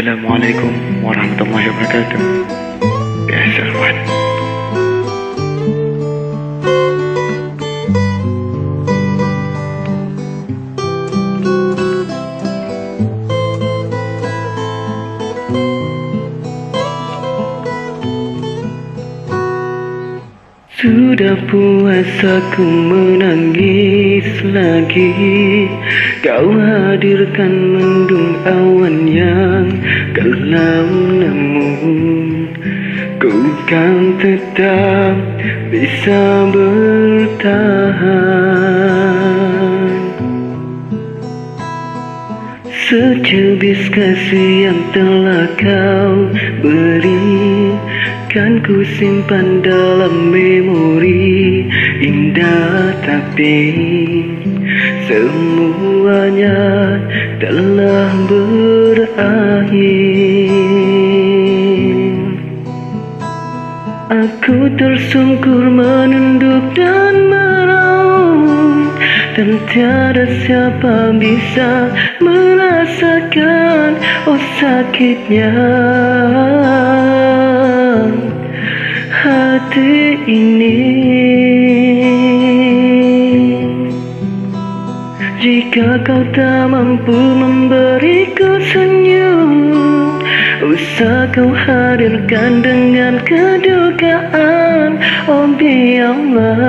Assalamualaikum warahmatullahi wabarakatuh. Biasa Wan. Sudah puas aku menangis lagi. Kau hadirkan mendung awan yang kelam namun Ku kan tetap bisa bertahan. Secebis kasih yang telah kau beri Kan ku simpan dalam Indah tapi Semuanya telah berakhir. Aku tersungkur menunduk dan meraung. Dan tiada siapa bisa merasakan Oh sakitnya. Hati ini Jika kau tak mampu memberiku senyum Usah kau hadirkan dengan kedukaan. Oh biarlah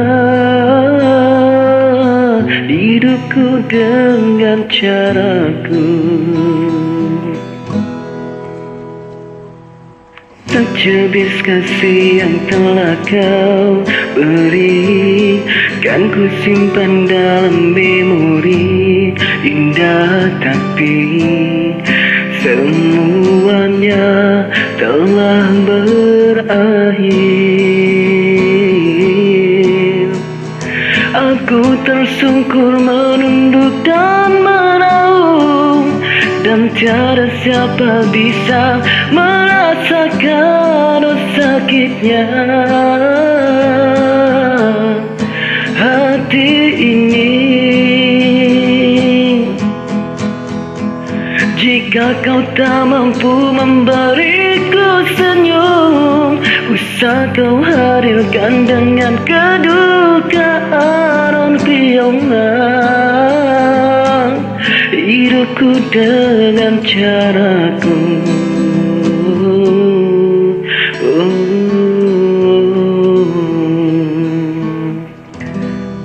Hidupku dengan caraku Secebis kasih yang telah kau beri. Kan ku simpan dalam memori Indah tapi Semuanya telah berakhir. Aku tersungkur menunduk dan meraung Dan tiada siapa bisa merasakan sakitnya hati ini Jika kau tak mampu memberiku senyum Usah kau hadirkan dengan kedukaan biarlah hidupku dengan caraku